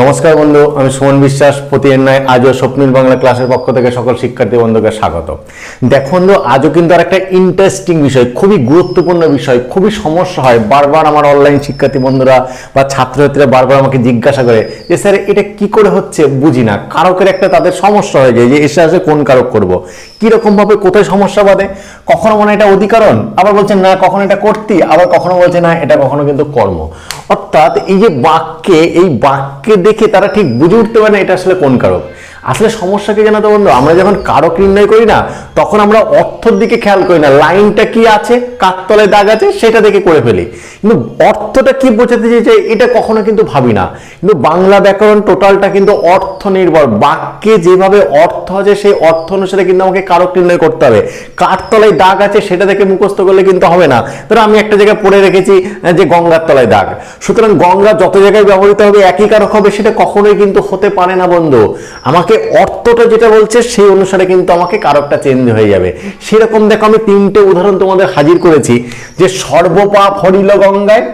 নমস্কার বন্ধু, আমি সুমন বিশ্বাস প্রতি ন্যায় আজও স্বপ্নিল বাংলা ক্লাসের পক্ষ থেকে সকল শিক্ষার্থী বন্ধুকে স্বাগত। দেখো বন্ধু, আজও কিন্তু আর একটা ইন্টারেস্টিং বিষয়, খুবই গুরুত্বপূর্ণ বিষয়, খুবই সমস্যা হয়, বারবার আমার অনলাইন শিক্ষার্থী বন্ধুরা বা ছাত্রছাত্রীরা বারবার আমাকে জিজ্ঞাসা করে যে স্যার, এটা কি করে হচ্ছে? বুঝি না। কারকের একটা তাদের সমস্যা হয়ে যায় যে, এসে আসে, কোন কারক করব? কীরকমভাবে কোথায় সমস্যা বাদে কখনো মনে এটা অধিকারণ? আবার বলছেন না, কখনো এটা করতি। আবার কখনো বলছে, না, এটা কখনো কিন্তু কর্ম। অর্থাৎ এই যে বাক্যে, এই বাক্যে দেখে তারা ঠিক বুঝে উঠতে পারে না এটা আসলে কোন কারক। আসলে সমস্যা কি জানাতো বন্ধু? আমরা যখন কারক নির্ণয় করি না, তখন আমরা অর্থর দিকে খেয়াল করি না। লাইনটা কি আছে? কাকতলায় দাগ আছে? সেটা দেখে করে ফেলি। কিন্তু অর্থটা কি বোঝাতে চেয়েছে এটা কখনো কিন্তু ভাবি না। কিন্তু বাংলা ব্যাকরণ টোটালটা কিন্তু অর্থ নির্ভর বাক্যে যেভাবে অর্থ আছে, সেই অর্থ অনুসারে কিন্তু আমাকে কারক নির্ণয় করতে হবে। কাঠতলায় দাগ আছে, সেটা দেখে মুখস্থ করলে কিন্তু হবে না। ধরো আমি একটা জায়গায় পড়ে রেখেছি যে গঙ্গার তলায় দাগ। সুতরাং গঙ্গা যত জায়গায় ব্যবহৃত হবে, একই কারক হবে, সেটা কখনোই কিন্তু হতে পারে না বন্ধু। আমাকে অর্থটা যেটা বলছে, সেই অনুসারে কিন্তু আমাকে কারকটা চেঞ্জ হয়ে যাবে। সেরকম দেখো আমি তিনটে উদাহরণ তোমাদের হাজির করেছি, যে সর্বপাপ হরিল গঙ্গায়,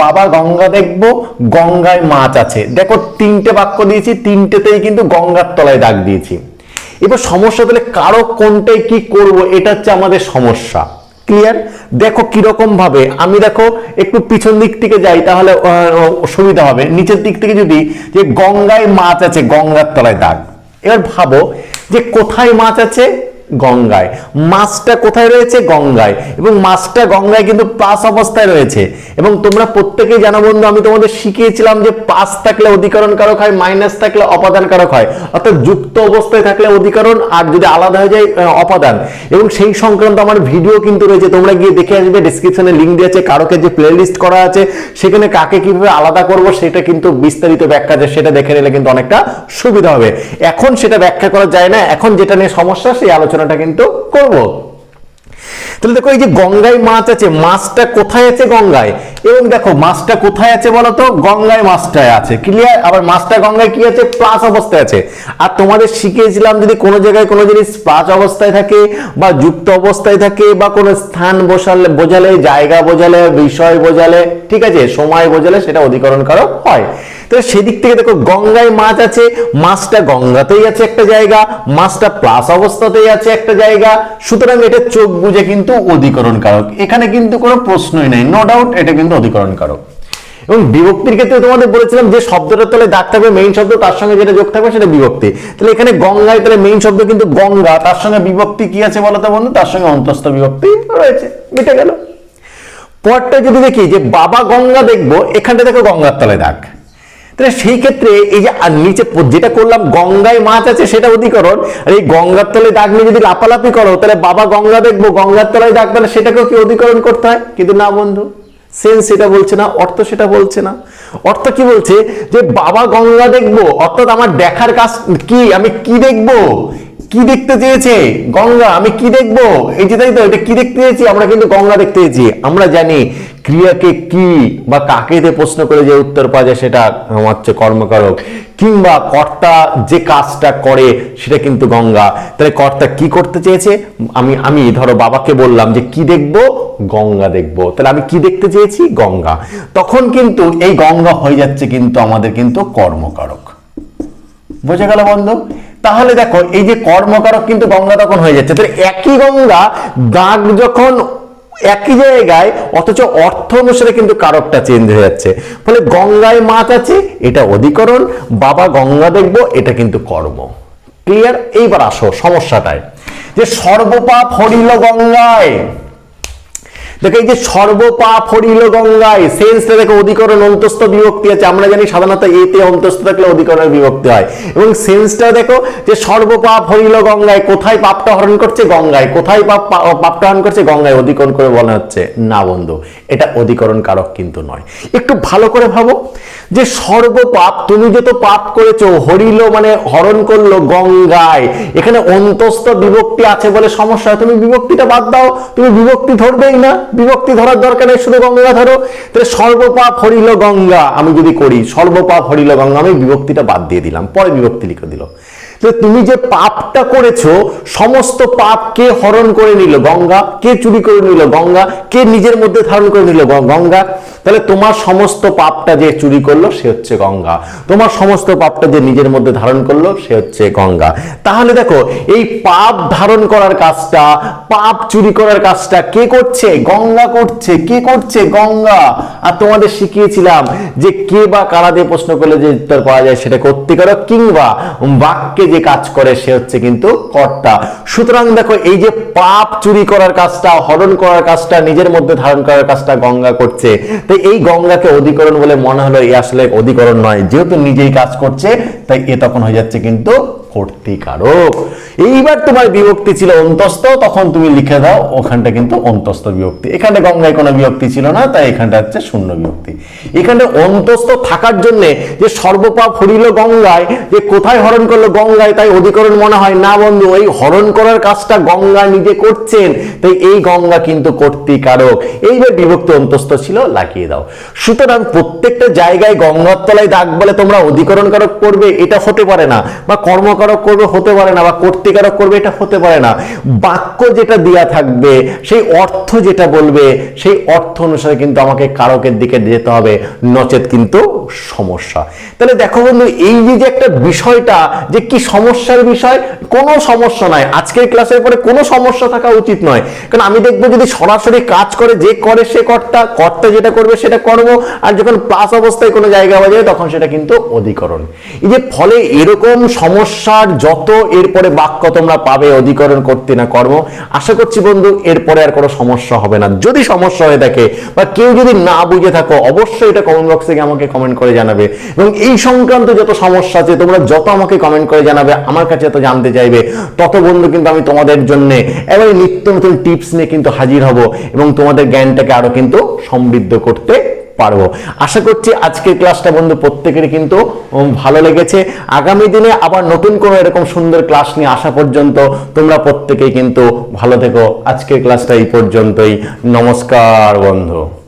বাবা গঙ্গা দেখব, গঙ্গায় মাছ আছে। দেখো তিনটে বাক্য দিয়েছি, তিনটেতেই কিন্তু গঙ্গার তলায় দাগ দিয়েছি। এবার সমস্যা তাহলে কারও কোনটাই কি করব, এটা হচ্ছে আমাদের সমস্যা। ক্লিয়ার দেখো কীরকম ভাবে, আমি দেখো একটু পিছন দিক থেকে যাই, তাহলে সুবিধা হবে। নিচের দিক থেকে যদি, যে গঙ্গায় মাছ আছে, গঙ্গার তলায় দাগ। এবার ভাবো যে কোথায় মাছ আছে? গঙ্গায়। মাছটা কোথায় রয়েছে? গঙ্গায়। এবং মাছটা গঙ্গায় কিন্তু প্লাস অবস্থায় রয়েছে। এবং তোমরা প্রত্যেকেই জানো বন্ধু, আমি তোমাদের শিখিয়েছিলাম যে প্লাস থাকলে অধিকরণ কারক হয় মাইনাস থাকলে অপাদান কারক হয়। অর্থাৎ যুক্ত অবস্থায় থাকলে অধিকরণ আর যদি আলাদা হয়ে যায় অপাদান। এবং সেই সংক্রান্ত আমার ভিডিও কিন্তু রয়েছে, তোমরা গিয়ে দেখে আসবে ডিসক্রিপশনে লিঙ্ক দিয়েছে কারকের যে প্লেলিস্ট করা আছে, সেখানে কাকে কীভাবে আলাদা করব, সেটা কিন্তু বিস্তারিত ব্যাখ্যা আছে, সেটা দেখে নিলে কিন্তু অনেকটা সুবিধা হবে। এখন সেটা ব্যাখ্যা করা যায় না, এখন যেটা নিয়ে সমস্যা, সেই আলোচনাটা কিন্তু করব। তাহলে দেখো এই যে গঙ্গায় মাছ আছে, মাছটা কোথায় আছে গঙ্গায়? এবং দেখো মাছটা কোথায় আছে বলতো? গঙ্গায় মাছটায় আছে। ক্লিয়ার আবার মাছটা গঙ্গায় কি আছে? প্লাস অবস্থায় আছে। আর তোমাদের শিখিয়েছিলাম যদি কোনো জায়গায় কোনো জিনিস প্লাস অবস্থায় থাকে বা যুক্ত অবস্থায় থাকে বা কোনো স্থান বসালে, বোঝালে, জায়গা বোঝালে, বিষয় বোঝালে, ঠিক আছে? সময় বোঝালে সেটা অধিকরণ কারক হয়। তো সেদিক থেকে দেখো গঙ্গায় মাছ আছে, মাছটা গঙ্গাতেই আছে একটা জায়গা, মাছটা প্লাস অবস্থাতেই আছে একটা জায়গা। সুতরাং এটা চোখ বুঝে কিন্তু অধিকরণ কারক এখানে কিন্তু কোনো প্রশ্নই নেই। নো ডাউট এটা কিন্তু অধিকরণ কারক এবং বিভক্তির ক্ষেত্রে তোমাদের বলেছিলাম যে শব্দটার তলে দাগ থাকবে মেইন শব্দ, তার সঙ্গে যেটা যোগ থাকবে সেটা বিভক্তি। তাহলে এখানে গঙ্গায় তাহলে মেইন শব্দ কিন্তু গঙ্গা, তার সঙ্গে বিভক্তি কি আছে বলতো বন্ধু? তার সঙ্গে অন্তস্থ বিভক্তি রয়েছে, মিটে গেল। পরটা যদি দেখি যে বাবা গঙ্গা দেখব, এখানটা দেখো গঙ্গার তলায় দাগ। তাহলে সেই ক্ষেত্রে এই যে নিচে যেটা করলাম, গঙ্গায় মাছ আছে, সেটা অধিকরণ, আর এই গঙ্গার তলে ডাক নিয়ে যদি লাপালাপি করো, তাহলে বাবা গঙ্গা দেখব, গঙ্গার তলায় দাগ তাহলে সেটাকেও কি অধিকরণ করতে হয়? কিন্তু না বন্ধু সেন্স সেটা বলছে না, অর্থ সেটা বলছে না। অর্থ কি বলছে? যে বাবা গঙ্গা দেখব, অর্থাৎ আমার দেখার কাজ কি, আমি কি দেখব? কি দেখতে চেয়েছে? গঙ্গা, আমি কি দেখব? এই যে তাই তো, এটা কি দেখতে চেয়েছি? আমরা কিন্তু গঙ্গা দেখতে চেয়েছি। আমরা জানি ক্রিয়াকে কি বা কাকে দিয়ে প্রশ্ন করে যে উত্তর পাওয়া যায় সেটা হচ্ছে কর্মকারক। কিংবা কর্তা যে কাজটা করে, সেটা কিন্তু গঙ্গা। তাহলে কর্তা কি করতে চেয়েছে? আমি আমি ধরো বাবাকে বললাম যে কি দেখব? গঙ্গা দেখব। তাহলে আমি কি দেখতে চেয়েছি? গঙ্গা। তখন কিন্তু এই গঙ্গা হয়ে যাচ্ছে কিন্তু আমাদের কিন্তু কর্মকারক। বোঝা গেল বন্ধু? তাহলে দেখো, এই যে কর্মকারক কিন্তু গঙ্গা তখন হয়ে যাচ্ছে। তাহলে একই গঙ্গা দাগ যখন একই জায়গায়, অথচ অর্থ অনুসারে কিন্তু কারকটা চেঞ্জ হয়ে যাচ্ছে। ফলে গঙ্গায় মাছ আছে, এটা অধিকরণ, বাবা গঙ্গা দেখব, এটা কিন্তু কর্ম। ক্লিয়ার এইবার আসো, সমস্যাটায়। যে সর্বপাপ হরিল গঙ্গায়। দেখো, এই যে সর্বপাপ হরিল গঙ্গায় সেন্সটা দেখো, অধিকরণ অন্তস্থ বিভক্তি আছে। আমরা জানি সাধারণত এতে অন্তস্থ থাকলে অধিকরণের বিভক্তি হয়। এবং সেন্সটা দেখো, যে সর্বপাপ হরিল গঙ্গায় কোথায় পাপটা হরণ করছে? গঙ্গায়। কোথায় পাপ পাপটা হরণ করছে? গঙ্গায়। অধিকরণ করে বলা হচ্ছে, না বন্ধু, এটা অধিকরণ কারক কিন্তু নয়। একটু ভালো করে ভাবো, যে সর্বপাপ, তুমি যত পাপ করেছ, হরিল মানে হরণ করল গঙ্গায়, এখানে অন্তস্থ বিভক্তি আছে বলে সমস্যা। তুমি বিভক্তিটা বাদ দাও, তুমি বিভক্তি ধরবেই না। বিভক্তি ধরার দরকার নেই, শুধু গঙ্গা ধরো। তাহলে সর্বপাপ হরিল গঙ্গা, আমি যদি করি, সর্বপাপ হরিল গঙ্গা, আমি বিভক্তিটা বাদ দিয়ে দিলাম, পরে বিভক্তি লিখে দিল। তো তুমি যে পাপটা করেছ, সমস্ত পাপ কে হরণ করে নিল? গঙ্গা। কে চুরি করে নিল? গঙ্গা। কে নিজের মধ্যে ধারণ করে নিল? গঙ্গা। তাহলে তোমার সমস্ত পাপটা যে চুরি করল, সে হচ্ছে গঙ্গা। তোমার সমস্ত পাপটা যে নিজের মধ্যে ধারণ করল, সে হচ্ছে গঙ্গা। তাহলে দেখো, এই পাপ ধারণ করার কাজটা, পাপ চুরি করার কাজটা কে করছে? গঙ্গা করছে। কে করছে? গঙ্গা। আর তোমাদের শিখিয়েছিলাম যে কে বা কারা দিয়ে প্রশ্ন করলে যে উত্তর পাওয়া যায় সেটা করতে করো কিংবা বাক্যে যে কাজ করে, সে হচ্ছে কিন্তু কর্তা। সুতরাং দেখো, এই যে পাপ চুরি করার কাজটা, হরণ করার কাজটা, নিজের মধ্যে ধারণ করার কাজটা গঙ্গা করছে তো এই গঙ্গাকে অধিকরণ বলে মনে হলো এ আসলে অধিকরণ নয়। যেহেতু নিজেই কাজ করছে, তাই এ তখন হয়ে যাচ্ছে কিন্তু কর্তিকারক এইবার তোমার বিভক্তি ছিল অন্তস্থ, তখন তুমি লিখে দাও, ওখানটা কিন্তু অন্তস্থ বিভক্তি। এখানে গঙ্গায় কোনো বিভক্তি ছিল না, তাই এখানটা হচ্ছে শূন্য বিভক্তি। এখানে অন্তস্থ থাকার জন্য যে সর্বপাপ হরিল গঙ্গায়, যে কোথায় হরণ করল গঙ্গায় তাই অধিকরণ মনে হয়, না বন্ধু, এই হরণ করার কাজটা গঙ্গা নিজে করছেন, তাই এই গঙ্গা কিন্তু কর্তিকারক এইবার বিভক্তি অন্তস্থ ছিল, লাগিয়ে দাও। সুতরাং প্রত্যেকটা জায়গায় গঙ্গার তলায় দাগ বলে তোমরা অধিকরণ কারক করবে, এটা হতে পারে না, বা কর্মকারক করবে, হতে পারে না, বা কর্তিকারক করবে, এটা হতে পারে না। বাক্য যেটা দেয়া থাকবে, সেই অর্থ যেটা বলবে, সেই অর্থ অনুসারে কিন্তু আমাকে কারকের দিকে যেতে হবে। নচেত কিন্তু সমস্যা। তাহলে দেখো বন্ধু, এই যে যে একটা বিষয়টা, যে কি সমস্যার বিষয়, কোনো সমস্যা নয়। আজকের ক্লাসের পরে কোনো সমস্যা থাকা উচিত নয়। কারণ আমি দেখব যদি সরাসরি কাজ করে, যে করে সে কর্তা কর্তা যেটা করবে সেটা কর্ম আর যখন প্লাস অবস্থায় কোনো জায়গা বাজে তখন সেটা কিন্তু অধিকরণ। এই যে ফলে এরকম সমস্যার যত, এরপরে বাক্য তোমরা পাবে অধিকরণ করতে না কর্ম আশা করছি বন্ধু, এরপরে আর কোনো সমস্যা হবে না। যদি সমস্যা হয়ে থাকে বা কেউ যদি না বুঝে থাকো, অবশ্যই এটা কমেন্ট বক্সে গিয়ে আমাকে কমেন্ট করে জানাবে। এবং এই সংক্রান্ত যত সমস্যা আছে, তোমরা যত আমাকে কমেন্ট করে জানাবে, আমার কাছে এত জানতে চাইবে, তত বন্ধু কিন্তু আমি তোমাদের জন্য এবারে নিত্য নতুন টিপস নিয়ে কিন্তু হাজির হব। এবং তোমাদের জ্ঞানটাকে আরও কিন্তু সমৃদ্ধ করতে পারব। আশা করছি আজকের ক্লাসটা বন্ধু প্রত্যেকেরই কিন্তু ভালো লেগেছে। আগামী দিনে আবার নতুন কোনো এরকম সুন্দর ক্লাস নিয়ে আসা পর্যন্ত তোমরা প্রত্যেকেই কিন্তু ভালো থেকো। আজকের ক্লাসটা এই পর্যন্তই। নমস্কার বন্ধু।